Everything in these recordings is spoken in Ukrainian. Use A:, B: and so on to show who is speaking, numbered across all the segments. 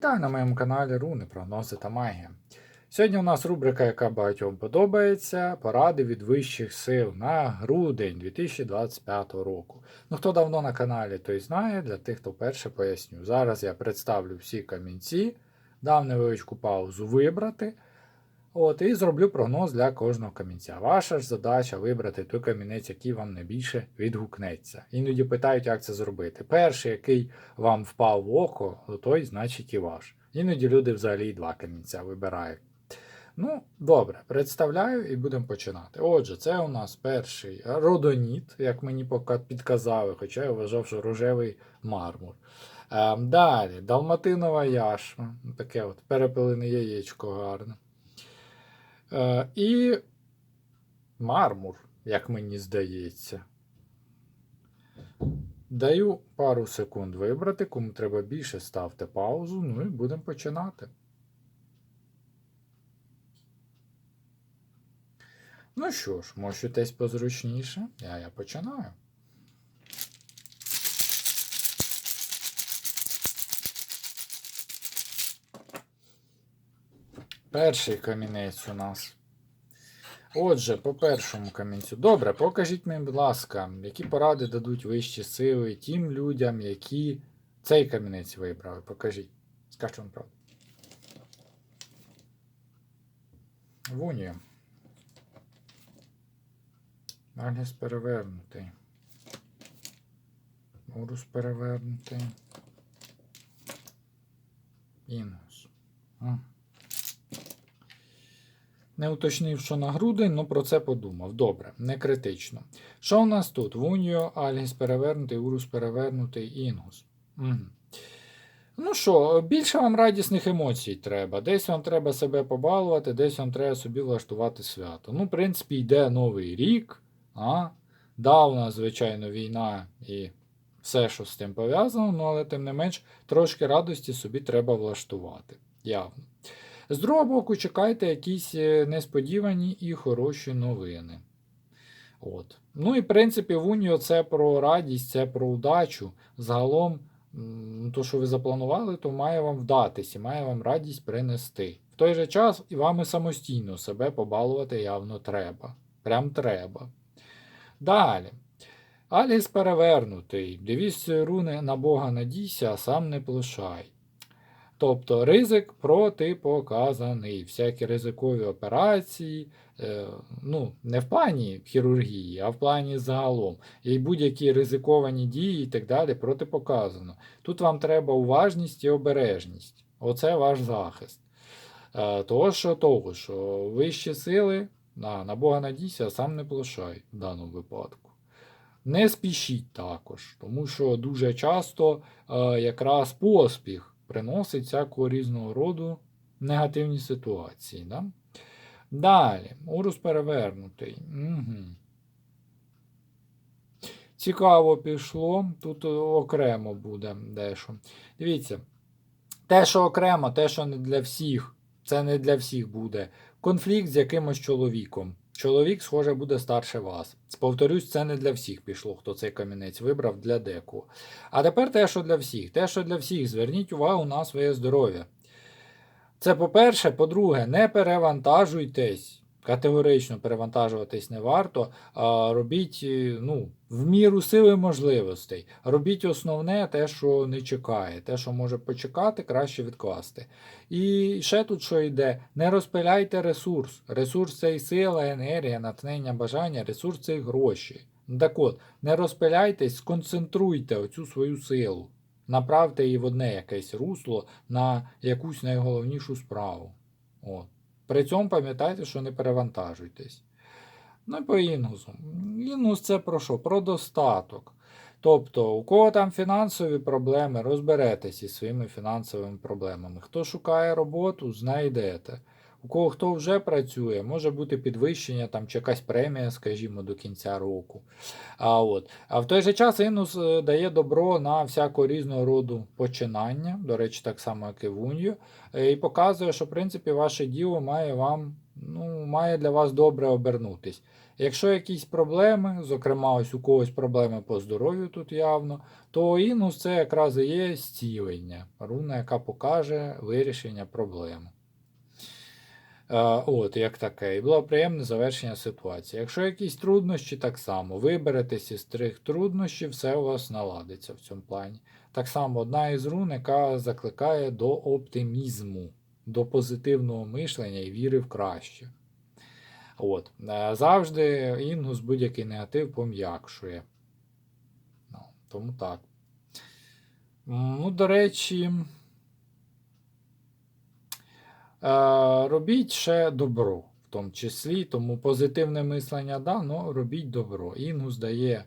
A: Вітаю на моєму каналі Руни, прогнози та магія. Сьогодні у нас рубрика, яка багатьом подобається, поради від вищих сил на грудень 2025 року. Ну, хто давно на каналі, той знає, для тих, хто вперше поясню. Зараз я представлю всі камінці, дав невеличку паузу вибрати. От, і зроблю прогноз для кожного камінця. Ваша ж задача вибрати той камінець, який вам найбільше відгукнеться. Іноді питають, як це зробити. Перший, який вам впав в око, той, значить, і ваш. Іноді люди взагалі два камінця вибирають. Ну, добре, представляю і будемо починати. Отже, це у нас перший родоніт, як мені підказали, хоча я вважав, що рожевий мармур. Ем, далі, далматинова яшма, таке от перепилене яєчко гарне. Е, і мармур, як мені здається. Даю пару секунд вибрати, кому треба більше, ставте паузу, ну і будемо починати. Ну що ж, можетесь позручніше, а я починаю. Перший камінець у нас. Отже, по першому камінцю. Добре, покажіть мені, будь ласка, які поради дадуть вищі сили тим людям, які цей камінець вибрали. Покажіть. Скажіть вам правду. Вунію. Агнес перевернутий. Урус перевернутий. Інгус. Не уточнив, що на грудень, ну про це подумав. Добре, не критично. Що у нас тут? Вуніо, Альгіс перевернутий, Урус перевернутий, Інгус. Угу. Ну що, більше вам радісних емоцій треба. Десь вам треба себе побалувати, десь вам треба собі влаштувати свято. Ну, в принципі, йде новий рік. А? Да, у нас, звичайно, війна і все, що з тим пов'язано, ну, але тим не менш, трошки радості собі треба влаштувати. Явно. З другого боку, чекайте якісь е, несподівані і хороші новини. От. Ну і в принципі, в Уніо це про радість, це про удачу. Загалом, то, що ви запланували, то має вам вдатися, має вам радість принести. В той же час і вам і самостійно себе побалувати явно треба. Прям треба. Далі. Аліс перевернутий. Девіз руни на Бога надійся, а сам не плашай. Тобто ризик протипоказаний. Всякі ризикові операції, е, ну, не в плані хірургії, а в плані загалом. І будь-які ризиковані дії і так далі протипоказано. Тут вам треба уважність і обережність. Оце ваш захист. Е, того, що того, що вищі сили, на, на Бога надійся, сам не плашай в даному випадку. Не спішіть також, тому що дуже часто е, якраз поспіх приносить всякого різного роду негативні ситуації. Да? Далі, урус перевернутий. Угу. Цікаво пішло. Тут окремо буде дещо. Дивіться, те, що окремо, те, що не для всіх, це не для всіх буде. Конфлікт з якимось чоловіком. Чоловік, схоже, буде старше вас. Повторюсь, це не для всіх пішло, хто цей камінець вибрав для деку. А тепер те, що для всіх. Те, що для всіх, зверніть увагу на своє здоров'я. Це по-перше, по-друге, не перевантажуйтесь. Категорично перевантажуватись не варто. Робіть ну, в міру сили можливостей. Робіть основне те, що не чекає. Те, що може почекати, краще відкласти. І ще тут що йде: не розпиляйте ресурс. Ресурс це і сила, енергія, натхнення, бажання, ресурс це і гроші. Так от, не розпиляйтесь, сконцентруйте оцю свою силу. Направте її в одне якесь русло на якусь найголовнішу справу. От. При цьому пам'ятайте, що не перевантажуйтесь. Ну і по інгусу. Інгус це про що? Про достаток. Тобто, у кого там фінансові проблеми, розберетеся зі своїми фінансовими проблемами. Хто шукає роботу, знайдете. У кого хто вже працює, може бути підвищення там, чи якась премія, скажімо, до кінця року. А от. а в той же час інус е, дає добро на всякого різного роду починання, до речі, так само, як і в Унію, і показує, що в принципі ваше діло має вам ну, має для вас добре обернутись. Якщо якісь проблеми, зокрема, ось у когось проблеми по здоров'ю тут явно, то інус це якраз і є зцілення, руна, яка покаже вирішення проблеми. От, як таке. І було приємне завершення ситуації. Якщо якісь труднощі, так само. Виберетесь із трьох труднощів, все у вас наладиться в цьому плані. Так само одна із рун, яка закликає до оптимізму, до позитивного мишлення і віри в краще. От. Е, Завжди інгус будь-який негатив пом'якшує. Ну, тому так. Ну, до речі. Е, робіть ще добро, в тому числі, тому позитивне мислення, да, але робіть добро. Інгус дає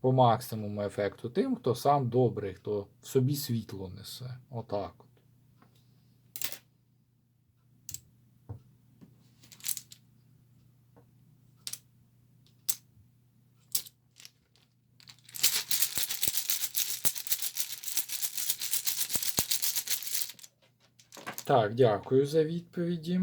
A: по максимуму ефекту тим, хто сам добрий, хто в собі світло несе. Отак. Так, дякую за відповіді.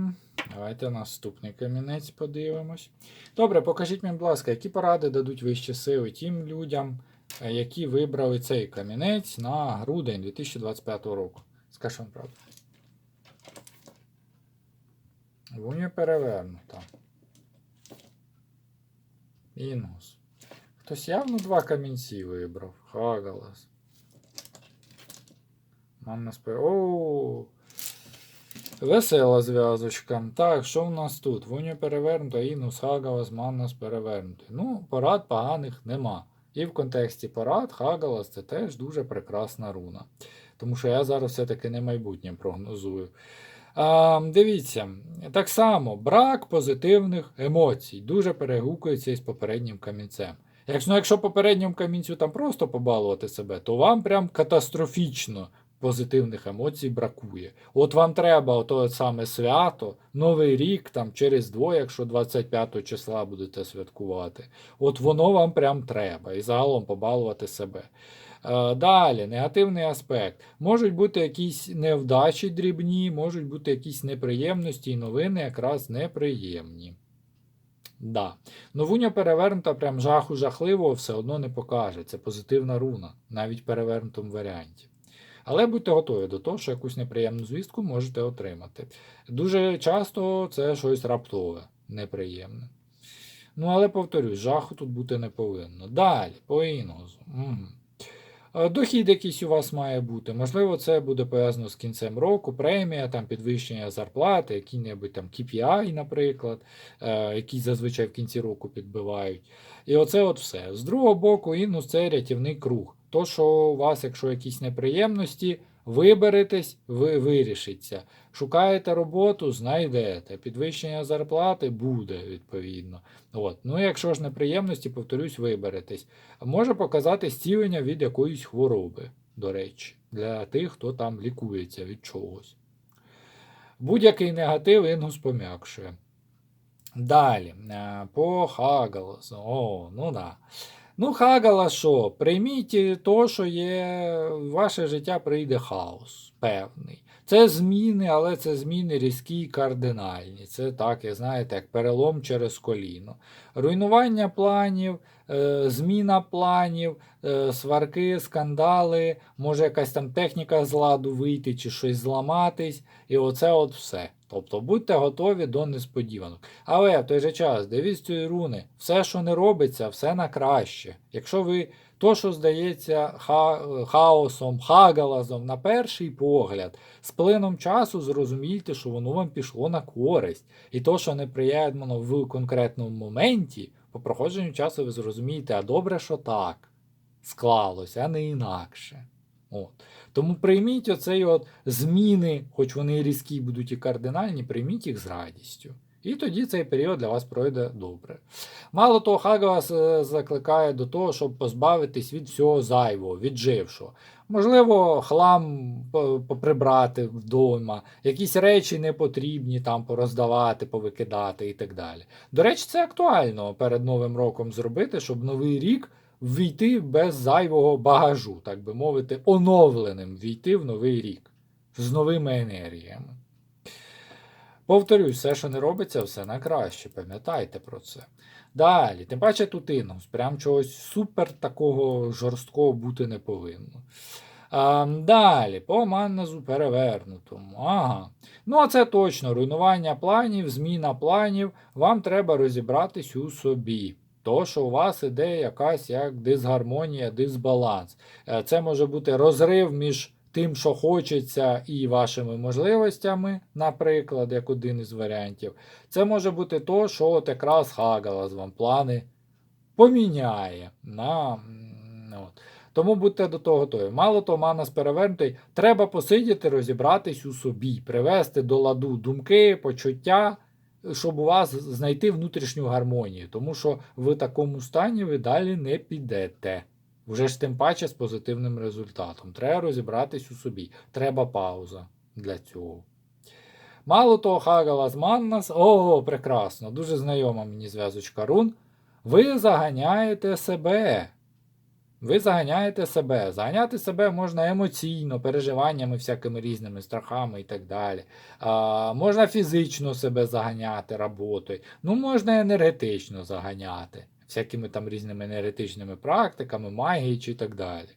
A: Давайте наступний камінець подивимось. Добре, покажіть мені, будь ласка, які поради дадуть вищі сили тим людям, е, які вибрали цей камінець на грудень 2025 року. Скажи вам правду. Вуня перевернута. Інгус. Хтось явно два камінці вибрав. Хагалас. Манна спе. Оу. Весела зв'язочка. Так, що в нас тут? Вуня перевернута, Інус Хагалас, Маннас перевернутий. Ну, порад поганих нема. І в контексті порад Хагалас це теж дуже прекрасна руна. Тому що я зараз все-таки не майбутнє прогнозую. А, дивіться, так само брак позитивних емоцій дуже перегукується із попереднім камінцем. Якщо, ну, якщо попередньому камінцю там просто побалувати себе, то вам прям катастрофічно позитивних емоцій бракує. От вам треба ото саме свято, Новий рік, там через двоє, якщо 25 числа будете святкувати. От воно вам прям треба. І загалом побалувати себе. Е, Далі, негативний аспект. Можуть бути якісь невдачі дрібні, можуть бути якісь неприємності і новини якраз неприємні. Да. Новуня перевернута прям жаху жахливого все одно не покаже. Це позитивна руна, навіть в перевернутому варіанті. Але будьте готові до того, що якусь неприємну звістку можете отримати. Дуже часто це щось раптове, неприємне. Ну, але повторюсь, жаху тут бути не повинно. Далі, по інгозу. Угу. Е, Дохід якийсь у вас має бути. Можливо, це буде пов'язано з кінцем року, премія, там підвищення зарплати, які-небудь там KPI, наприклад, е, які зазвичай в кінці року підбивають. І оце от все. З другого боку, інус це рятівний круг. То, що у вас, якщо якісь неприємності, виберетесь, ви вирішиться. Шукаєте роботу, знайдете. Підвищення зарплати буде, відповідно. От. Ну, якщо ж неприємності, повторюсь, виберетесь. Може показати зцілення від якоїсь хвороби, до речі, для тих, хто там лікується від чогось. Будь-який негатив інгус пом'якшує. Далі, е, по Хагаласу. О, ну да. Ну, Хагала що? Прийміть то, що є, ваше життя прийде хаос певний. Це зміни, але це зміни різкі і кардинальні. Це так, я знаєте, як перелом через коліно. Руйнування планів, е, зміна планів, е, сварки, скандали, може якась там техніка з ладу вийти чи щось зламатись. І оце от все. Тобто будьте готові до несподіванок. Але в той же час, дивіться цієї руни, все, що не робиться, все на краще. Якщо ви то, що здається ха- хаосом, хагалазом на перший погляд, з плином часу зрозумійте, що воно вам пішло на користь. І то, що неприємно в конкретному моменті, по проходженню часу ви зрозумієте, а добре, що так склалося, а не інакше. От. Тому прийміть оцей от зміни, хоч вони різкі будуть і кардинальні, прийміть їх з радістю. І тоді цей період для вас пройде добре. Мало того, Хага вас е, закликає до того, щоб позбавитись від всього зайвого, віджившого. Можливо, хлам поприбрати вдома, якісь речі непотрібні там пороздавати, повикидати і так далі. До речі, це актуально перед Новим роком зробити, щоб новий рік ввійти без зайвого багажу, так би мовити, оновленим ввійти в новий рік з новими енергіями. Повторюсь, все, що не робиться, все на краще. Пам'ятайте про це. Далі, тим паче тут інус. Прям чогось супер такого жорсткого бути не повинно. А, далі, по манназу перевернутому. Ага. Ну, а це точно руйнування планів, зміна планів. Вам треба розібратись у собі. То, що у вас іде якась як дисгармонія, дисбаланс. Е, Це може бути розрив між тим, що хочеться, і вашими можливостями, наприклад, як один із варіантів. Це може бути то, що от якраз Хагалас вам плани поміняє. На, от. Тому будьте до того готові. Мало того, манас перевернутий, треба посидіти, розібратись у собі, привести до ладу думки, почуття, щоб у вас знайти внутрішню гармонію. Тому що в такому стані ви далі не підете. Вже ж тим паче з позитивним результатом. Треба розібратись у собі. Треба пауза для цього. Мало того, Хагалас Маннас, ого, прекрасно, дуже знайома мені зв'язочка рун. Ви заганяєте себе. Ви заганяєте себе. Заганяти себе можна емоційно, переживаннями, всякими різними страхами і так далі. А, можна фізично себе заганяти роботою. Ну, можна енергетично заганяти, всякими там різними енергетичними практиками, магією чи так далі.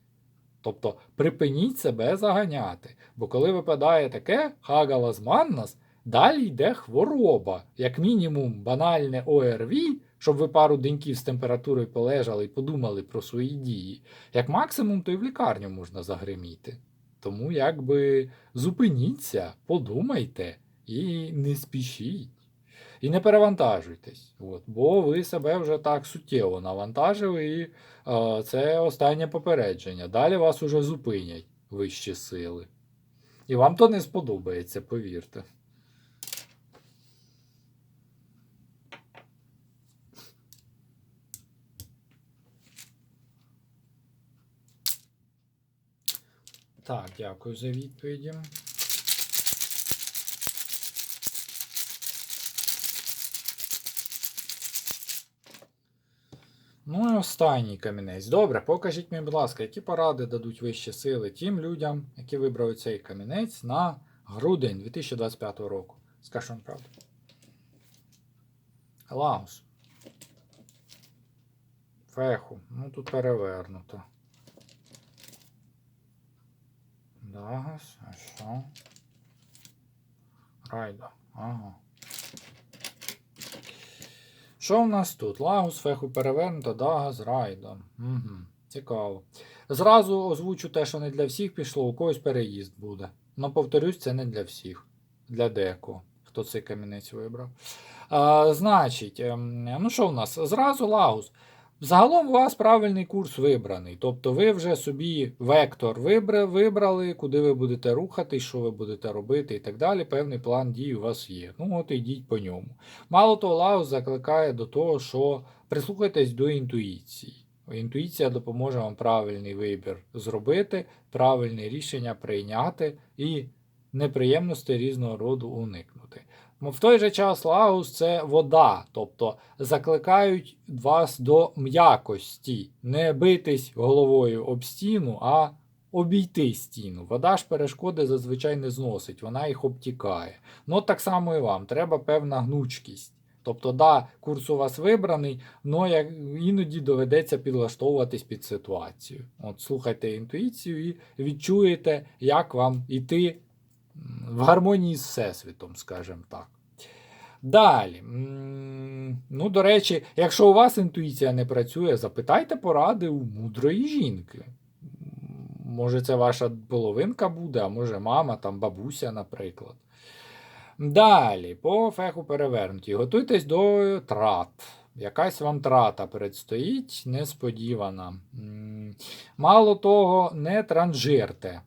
A: Тобто припиніть себе заганяти. Бо коли випадає таке Хагалас Маннас, далі йде хвороба, як мінімум банальне ОРВІ, щоб ви пару деньків з температурою полежали і подумали про свої дії. Як максимум, то й в лікарню можна загриміти. Тому якби зупиніться, подумайте і не спішіть. І не перевантажуйтесь, от, бо ви себе вже так суттєво навантажили, і е, це останнє попередження. Далі вас уже зупинять вищі сили. І вам то не сподобається, повірте. Так, дякую за відповіді. Ну і останній камінець. Добре, покажіть мені, будь ласка, які поради дадуть вищі сили тим людям, які вибрали цей камінець на грудень 2025 року. Скажу вам правду. Лаус. Феху. Ну тут перевернуто. Дагас, а що? Райда. Ага. Що в нас тут? Лагус, феху перевернуто, з райдом. Угу. Цікаво. Зразу озвучу те, що не для всіх пішло, у когось переїзд буде. Ну, повторюсь, це не для всіх. Для декого, хто цей камінець вибрав. А, значить, ем, ну що в нас? Зразу Лагус. Загалом у вас правильний курс вибраний. Тобто ви вже собі вектор вибрали, куди ви будете рухатись, що ви будете робити і так далі. Певний план дій у вас є. Ну от йдіть по ньому. Мало того, Лаус закликає до того, що прислухайтесь до інтуїції. Інтуїція допоможе вам правильний вибір зробити, правильне рішення прийняти і неприємності різного роду уникнути. В той же час Лагус це вода, тобто закликають вас до м'якості, не битись головою об стіну, а обійти стіну. Вода ж перешкоди зазвичай не зносить, вона їх обтікає. Ну так само і вам, треба певна гнучкість. Тобто, да, курс у вас вибраний, але іноді доведеться підлаштовуватись під ситуацію. От слухайте інтуїцію і відчуєте, як вам іти в гармонії з Всесвітом, скажімо так. Далі. Ну, до речі, якщо у вас інтуїція не працює, запитайте поради у мудрої жінки. Може, це ваша половинка буде, а може мама, там бабуся, наприклад. Далі, по феху перевернуті. Готуйтесь до трат. Якась вам трата предстоїть, несподівана. Мало того, не транжирте.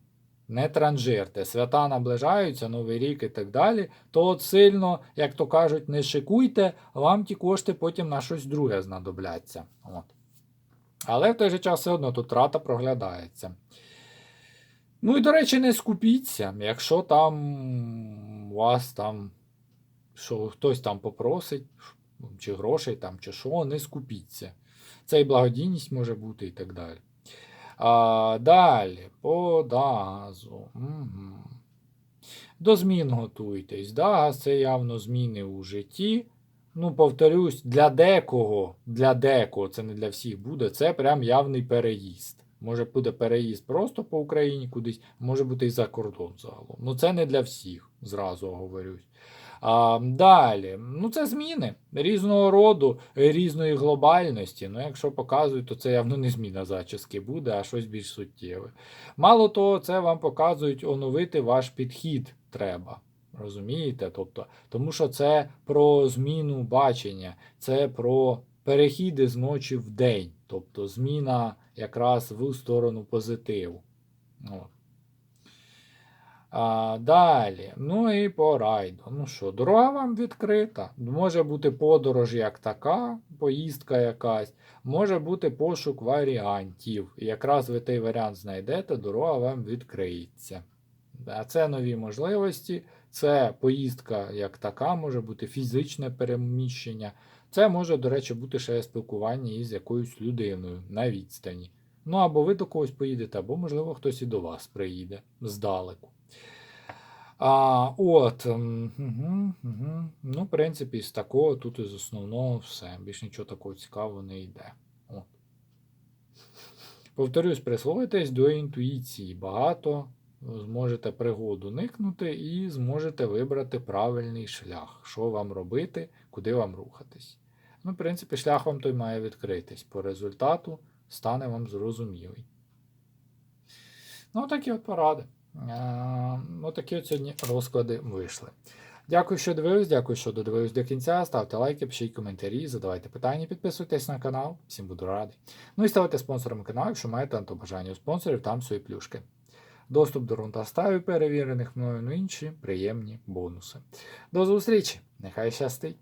A: Не транжирте. Свята наближаються, Новий рік і так далі. То от сильно, як то кажуть, не шикуйте, вам ті кошти потім на щось друге знадобляться. От. Але в той же час все одно тут трата проглядається. Ну і, до речі, не скупіться, якщо там у вас там, що хтось там попросить, чи грошей там, чи що, не скупіться. Це і благодійність може бути і так далі. А, далі, по дазу. Угу. До змін готуйтесь. Да, це явно зміни у житті. Ну, повторюсь, для декого, для декого, це не для всіх буде, це прям явний переїзд. Може буде переїзд просто по Україні кудись, може бути і за кордон загалом. Ну це не для всіх, зразу говорюсь. А, далі, ну це зміни різного роду, різної глобальності. Ну, якщо показують, то це явно не зміна зачіски буде, а щось більш суттєве. Мало того, це вам показують оновити ваш підхід треба. Розумієте? Тобто, тому що це про зміну бачення, це про перехіди з ночі в день, тобто зміна якраз в сторону позитиву. От. А, далі, ну і по райду. Ну що, дорога вам відкрита. Може бути подорож як така, поїздка якась, може бути пошук варіантів. Якраз ви той варіант знайдете, дорога вам відкриється. А це нові можливості, це поїздка як така, може бути фізичне переміщення. Це може, до речі, бути ще спілкування із якоюсь людиною на відстані. Ну або ви до когось поїдете, або, можливо, хтось і до вас приїде здалеку. А, от, угу, угу. Ну, в принципі, з такого тут із основного все. Більш нічого такого цікавого не йде. От. Повторюсь, прислухайтесь до інтуїції. Багато зможете пригоду уникнути і зможете вибрати правильний шлях, що вам робити, куди вам рухатись. Ну, в принципі, шлях вам той має відкритись. По результату стане вам зрозумілий. Ну, такі от поради. Е, Ну, от сьогодні розклади вийшли. Дякую, що дивились, дякую, що додивились до кінця. Ставте лайки, пишіть коментарі, задавайте питання, підписуйтесь на канал. Всім буду радий. Ну і ставайте спонсором каналу, якщо маєте на бажання у спонсорів, там свої плюшки. Доступ до рунтаставів перевірених мною, ну інші приємні бонуси. До зустрічі! Нехай щастить!